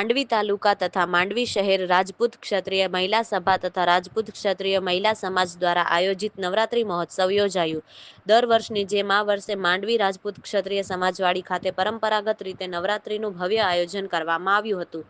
માંડવી તાલુકા તથા માંડવી શહેર રાજપૂત ક્ષત્રિય મહિલા સભા તથા રાજપૂત ક્ષત્રિય મહિલા સમાજ દ્વારા આયોજિત નવરાત્રી મહોત્સવ યોજાયું. દર વર્ષની જેમ આ વર્ષે માંડવી રાજપૂત ક્ષત્રિય સમાજવાડી ખાતે પરંપરાગત રીતે નવરાત્રીનું ભવ્ય આયોજન કરવામાં આવ્યું હતું.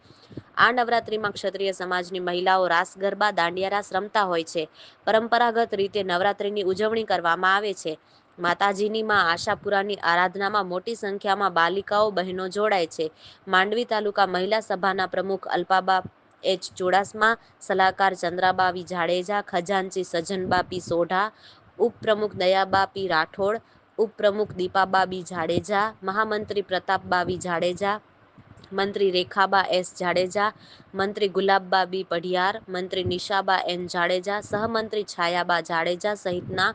આ નવરાત્રીમાં ક્ષત્રિય સમાજની મહિલાઓ રાસ, ગરબા, દાંડિયા રાસ રમતા હોય છે. પરંપરાગત રીતે નવરાત્રીની ઉજવણી કરવામાં આવે છે. માતાજીની માં આશાપુરાની આરાધનામાં મોટી સંખ્યામાં બાલિકાઓ, બહેનો જોડાય છે. માંડવી તાલુકા મહિલા સભાના પ્રમુખ અલ્પાબા એચ ચુડાસમા, સલાહકાર ચંદ્રાબાવી જાડેજા, ખજાનચી સજનબા પી સોઢા, ઉપપ્રમુખ દયાબા પી રાઠોડ, ઉપપ્રમુખ દીપાબા બી જાડેજા, મહામંત્રી પ્રતાપબા બી જાડેજા, મંત્રી રેખાબા એસ જાડેજા, મંત્રી ગુલાબબા બી પઢિયાર, મંત્રી નિશાબા એન જાડેજા, સહમંત્રી છાયાબા જાડેજા સહિતના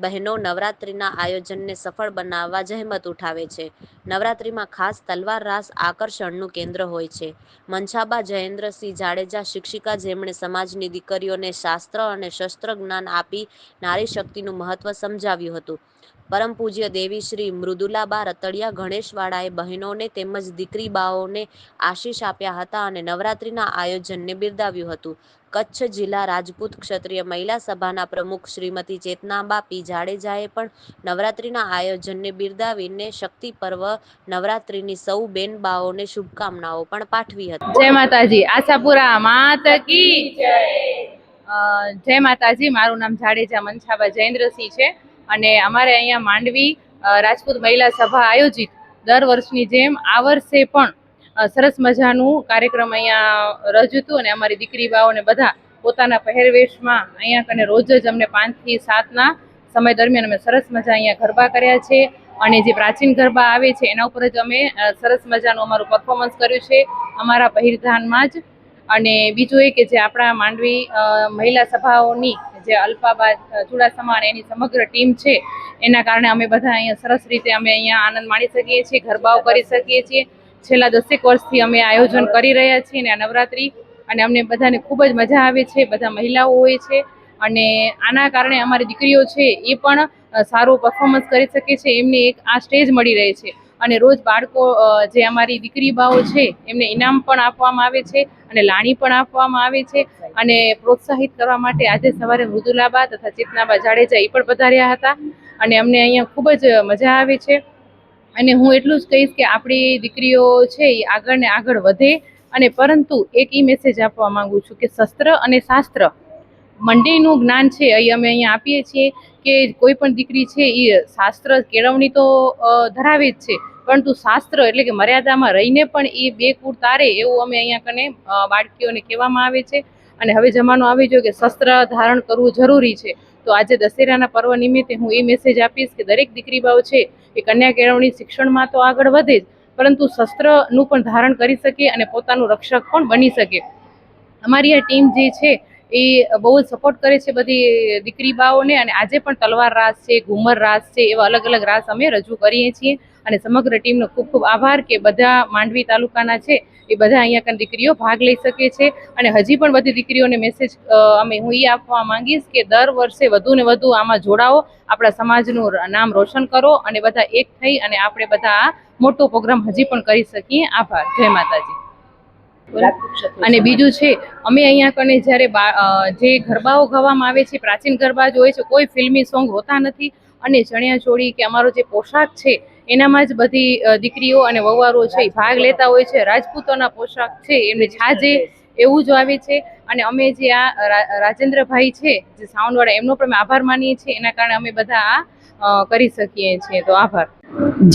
બહેનો નવરાત્રિના આયોજનને સફળ બનાવવા જહેમત ઉઠાવે છે. નવરાત્રિમાં ખાસ તલવાર રાસ આકર્ષણનું કેન્દ્ર હોય છે. મંછાબા જયેન્દ્રસિંહ જાડેજા શિક્ષિકા જેમણે સમાજની દીકરીઓને શાસ્ત્ર અને શસ્ત્ર જ્ઞાન આપી નારી શક્તિનું મહત્વ સમજાવ્યું હતું. પરમ પૂજ્ય દેવી શ્રી મૃદુલાબા રતડિયા ગણેશવાળાએ બહેનોને તેમજ દીકરી બાઓને આશીષ આપ્યા હતા અને નવરાત્રિના આયોજનને બિરદાવ્યું હતું. કચ્છ જિલ્લા રાજપૂત ક્ષત્રિય મહિલા સભાના પ્રમુખ શ્રીમતી ચેતનાબા પી. જાડેજાએ પણ નવરાત્રિના આયોજનને બિરદાવીને શક્તિ પર્વ નવરાત્રિની સૌ બેનબાઓને શુભકામનાઓ પણ પાઠવી હતી. જય માતાજી. આશાપુરા, માત કી જય. માતાજી. મારું નામ જાડેજા મનછાબા જયેન્દ્રસિંહ છે અને અમારે અહીંયા માંડવી રાજપૂત મહિલા સભા આયોજિત દર વર્ષની જેમ આ વર્ષે પણ સરસ મજાનું કાર્યક્રમ અહીંયા રજૂ હતું અને અમારી દીકરી બાઓને બધા પોતાના પહેરવેશમાં અહીંયા કને રોજ જ અમને પાંચથી સાતના સમય દરમિયાન અમે સરસ મજા અહીંયા ગરબા કર્યા છે અને જે પ્રાચીન ગરબા આવે છે એના ઉપર જ અમે સરસ મજાનું અમારું પરફોર્મન્સ કર્યું છે અમારા પહેરધાનમાં જ. અને બીજું એ કે જે આપણા માંડવી મહિલા સભાઓની જે અલ્પાબા ચુડાસમા અને એની સમગ્ર ટીમ છે એના કારણે અમે બધા અહીંયા સરસ રીતે અમે અહીંયા આનંદ માણી શકીએ છીએ, ગરબાઓ કરી શકીએ છીએ. છેલ્લા દસેક વર્ષથી અમે આયોજન કરી રહ્યા છીએ અને આ નવરાત્રિ. અને અમને બધાને ખૂબ જ મજા આવે છે, બધા મહિલાઓ હોય છે. અને આના કારણે અમારી દીકરીઓ છે એ પણ સારું પરફોર્મન્સ કરી શકે છે, એમને એક આ સ્ટેજ મળી રહે છે. અને રોજ બાળકો જે અમારી દીકરી બાઓ છે, એમને ઇનામ પણ આપવામાં આવે છે અને લાણી પણ આપવામાં આવે છે. અને પ્રોત્સાહિત કરવા માટે આજે સવારે મૃદુલાબા તથા ચેતનાબા જાડેજા એ પણ પધાર્યા હતા. અને અમને અહીંયા ખૂબ જ મજા આવે છે. અને હું એટલું જ કહીશ કે આપણી દીકરીઓ છે એ આગળ ને આગળ વધે અને પરંતુ એક એ મેસેજ આપવા માંગુ છું કે શસ્ત્ર અને શાસ્ત્ર મંડીનું જ્ઞાન છે એ અમે અહીંયા આપીએ છીએ કે કોઈ પણ દીકરી છે એ શાસ્ત્ર કેળવણી તો ધરાવે જ છે. પરંતુ શાસ્ત્ર એટલે કે મર્યાદામાં રહીને પણ એ બે કુળ તારે એવું અમે અહીંયા કને બાળકીઓને કહેવામાં આવે છે. અને હવે જમાનો આવી ગયો કે શસ્ત્ર ધારણ કરવું જરૂરી છે. તો આજે દશેરાના પર્વ નિમિત્તે હું એ મેસેજ આપીશ કે દરેક દીકરી બાવ છે એ કન્યા કેળવણી શિક્ષણમાં તો આગળ વધે જ, પરંતુ શસ્ત્રનું પણ ધારણ કરી શકે અને પોતાનું રક્ષક પણ બની શકે. અમારી આ ટીમ જે છે, એ બહુ જ સપોર્ટ કરે છે બધી દીકરી બાઓને અને આજે પણ તલવાર રાસ છે, ઘુમર રાસ છે, એવા અલગ અલગ રાસ અમે રજૂ કરીએ છીએ. અને સમગ્ર ટીમનો ખૂબ ખૂબ આભાર કે બધા માંડવી તાલુકાના છે એ બધા અહીંયા કન દીકરીઓ ભાગ લઈ શકે છે. અને હજી પણ બધી દીકરીઓને મેસેજ અમે હું એ આપવા માંગીશ કે દર વર્ષે વધુ ને વધુ આમાં જોડાઓ, આપણા સમાજનું નામ રોશન કરો અને બધા એક થઈ અને આપણે બધા આ મોટો પ્રોગ્રામ હજી પણ કરી શકીએ. આભાર. જય માતાજી. અને બીજું છે, અમે અહીંયા કને જ્યારે જે ગરબાઓ ગાવામાં આવે છે, પ્રાચીન ગરબા જ હોય છે, કોઈ ફિલ્મી સોંગ હોતા નથી. અને ચણિયા ચોળી કે અમારો જે પોશાક છે એનામાં જ બધી દીકરીઓ અને વવારો છે, એ ભાગ લેતા હોય છે. રાજપૂતોના પોશાક છે, એમને છાજે એવું જ આવે છે. અને અમે જે આ રાજેન્દ્રભાઈ છે, જે સાઉન્ડવાળા એમનો પણ આભાર માનીએ છીએ. એના કારણે અમે બધા આ કરી શકીએ છીએ. તો આભાર.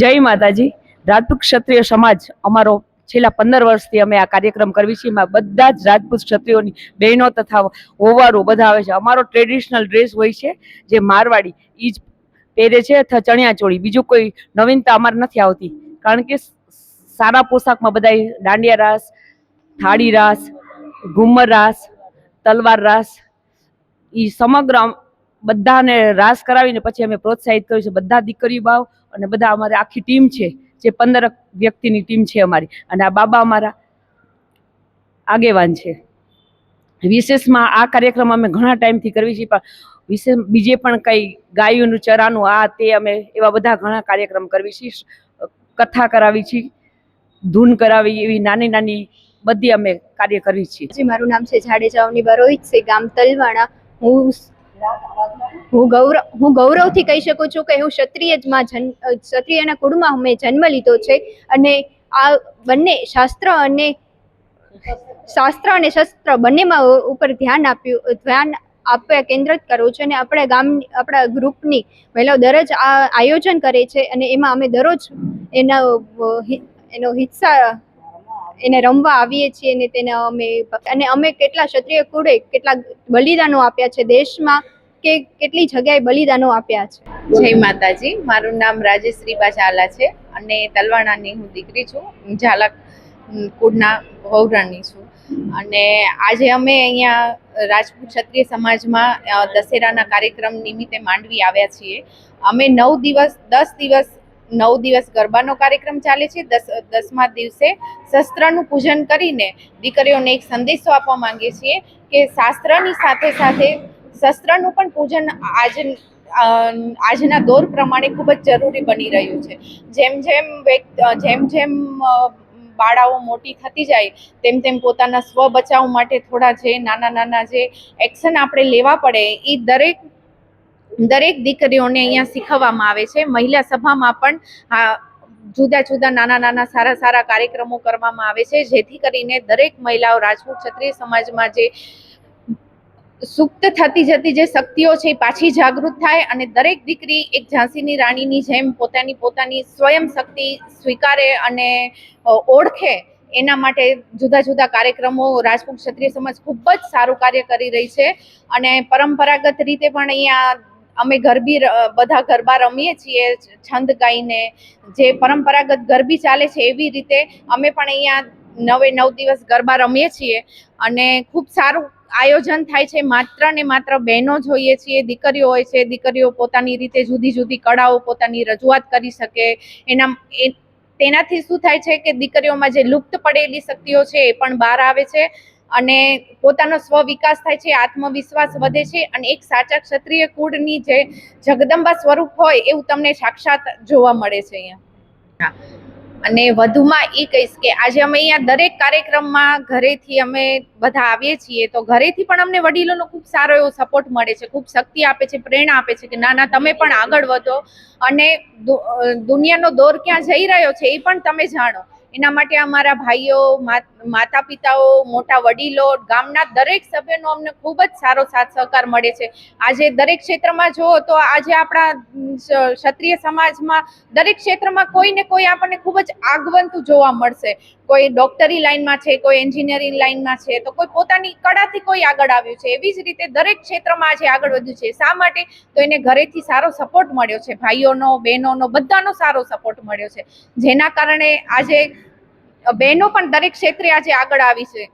જય માતાજી. રાજપૂત ક્ષત્રિય સમાજ અમારો છેલ્લા પંદર વર્ષથી અમે આ કાર્યક્રમ કરવી છીએ. એમાં બધા જ રાજપૂત ક્ષત્રિયોની બહેનો તથા હોવારો બધા આવે છે. અમારો ટ્રેડિશનલ ડ્રેસ હોય છે, જે મારવાડી એ જ પહેરે છે અથવા ચણિયા ચોળી. બીજું કોઈ નવીનતા અમારે નથી આવતી. કારણ કે સારા પોશાકમાં બધા દાંડિયા રાસ, થાળી રાસ, ઘુમર રાસ, તલવાર રાસ એ સમગ્ર બધાને રાસ કરાવીને પછી અમે પ્રોત્સાહિત કર્યું છે. બધા દીકરી બાવ અને બધા અમારી આખી ટીમ છે, જે પંદર વ્યક્તિની ટીમ છે અમારી. અને આ બાબા અમારા આગેવાન છે. વિશેષમાં આ કાર્યક્રમ અમે ઘણા ટાઈમથી કરવી છીએ પણ વિશેષ બીજે પણ કંઈ ગાયોનું, ચરાનું, આ તે અમે એવા બધા ઘણા કાર્યક્રમ કરવી છીએ. કથા કરાવી છીએ, ધૂન કરાવી એવી નાની નાની બધી અમે કાર્ય કરી છીએ. મારું નામ છે જાડેજા અવની રોહિત છે ગામ તલવાણા. હું હું ગૌરવ, હું ગૌરવથી કહી શકું છું કે હું ક્ષત્રિયજમાં જન ક્ષત્રિયના કુળમાં મેં જન્મ લીધો છે અને આ બંને શાસ્ત્ર અને શાસ્ત્ર અને શસ્ત્ર બંનેમાં ઉપર ધ્યાન આપ્યું, ધ્યાન આપ્યા કેન્દ્રિત કરવું છે અને આપણા ગામ, આપણા ગ્રુપની મહિલાઓ દરરોજ આ આયોજન કરે છે અને એમાં અમે દરરોજ એના, એનો હિસ્સા, એને રમવા આવીએ છીએ અને તેને અમે, અને અમે કેટલા ક્ષત્રિય કુળે કેટલા બલિદાનો આપ્યા છે દેશમાં કે કેટલી જગ્યાએ બલિદાનો આપ્યા છે? જય માતાજી, મારું નામ રાજેશ્રી બાજાલા છે અને તલવાણાની હું દીકરી છું. ઝાલા કુળના વહુરાણી છું. અને આજે અમે અહીંયા રાજપૂત ક્ષત્રિય સમાજમાં દશેરાના કાર્યક્રમ નિમિત્તે માંડવી આવ્યા છીએ. અમે નવ દિવસ, દસ દિવસ, નવ દિવસ ગરબાનો કાર્યક્રમ ચાલે છે. દસ, દસમા દિવસે શસ્ત્રનું પૂજન કરીને દીકરીઓને એક સંદેશો આપવા માંગીએ છીએ કે શાસ્ત્રની સાથે સાથે શસ્ત્રનું પણ પૂજન આજ આજના દોર પ્રમાણે ખૂબ જ જરૂરી બની રહ્યું છે. જેમ જેમ જેમ જેમ બાળાઓ મોટી થતી જાય, તેમ તેમ પોતાના સ્વ બચાવ માટે થોડા જે નાના નાના જે એક્શન આપણે લેવા પડે, એ દરેક દરેક દીકરીઓને અહીંયા શીખવવામાં આવે છે. મહિલા સભામાં પણ જુદા જુદા નાના નાના સારા સારા કાર્યક્રમો કરવામાં આવે છે, જેથી કરીને દરેક મહિલાઓ રાજપૂત ક્ષત્રિય સમાજમાં જે સુપ્ત થતી જતી જે શક્તિઓ છે એ પાછી જાગૃત થાય અને દરેક દીકરી એક ઝાંસીની રાણીની જેમ પોતાની પોતાની સ્વયં શક્તિ સ્વીકારે અને ઓળખે એના માટે જુદા જુદા કાર્યક્રમો રાજપૂત ક્ષત્રિય સમાજ ખૂબ જ સારું કાર્ય કરી રહી છે. અને પરંપરાગત રીતે પણ અહીંયા અમે ગરબી બધા ગરબા રમીએ છીએ, છંદ ગાઈને. જે પરંપરાગત ગરબી ચાલે છે એવી રીતે અમે પણ અહીંયા નવે નવ દિવસ ગરબા રમીએ છીએ અને ખૂબ સારું આયોજન થાય છે માત્ર ને માત્ર બહેનો જોઈએ છીએ, દીકરીઓ હોય છે, દીકરીઓ પોતાની રીતે જુદી જુદી કળાઓ પોતાની રજૂઆત કરી શકે એના તેનાથી શું થાય છે કે દીકરીઓમાં જે લુપ્ત પડેલી શક્તિઓ છે એ પણ બહાર આવે છે અને પોતાનો સ્વ વિકાસ થાય છે, આત્મવિશ્વાસ વધે છે અને એક સાચા ક્ષત્રિય કુળની જે જગદંબા સ્વરૂપ હોય એવું તમને સાક્ષાત જોવા મળે છે અહીંયા. અને વધુમાં એ કહીશ કે આજે અમે અહીંયા દરેક કાર્યક્રમમાં ઘરેથી અમે બધા આવીએ છીએ, તો ઘરેથી પણ અમને વડીલોનો ખૂબ સારો એવો સપોર્ટ મળે છે, ખૂબ શક્તિ આપે છે, પ્રેરણા આપે છે કે ના ના તમે પણ આગળ વધો અને દુનિયાનો દોર ક્યાં જઈ રહ્યો છે એ પણ તમે જાણો. એના માટે અમારા ભાઈઓ માતા પિતાઓ મોટા વડીલો, ગામના દરેક સભ્યનો અમને ખૂબ જ સારો સાથ સહકાર મળે છે. આજે દરેક ક્ષેત્રમાં જુઓ તો આજે આપણા ક્ષત્રિય સમાજમાં દરેક ક્ષેત્રમાં કોઈ ને કોઈ આપણને ખૂબ જ આગવંતું જોવા મળશે. કોઈ ડોક્ટરી લાઈનમાં છે, કોઈ એન્જિનિયરિંગ લાઈનમાં છે, તો કોઈ પોતાની કળાથી કોઈ આગળ આવ્યું છે. એવી જ રીતે દરેક ક્ષેત્રમાં આજે આગળ વધ્યું છે. શા માટે? તો એને ઘરેથી સારો સપોર્ટ મળ્યો છે. ભાઈઓનો, બહેનોનો બધાનો સારો સપોર્ટ મળ્યો છે. જેના કારણે આજે બહેનો પણ દરેક ક્ષેત્રે આજે આગળ આવી છે.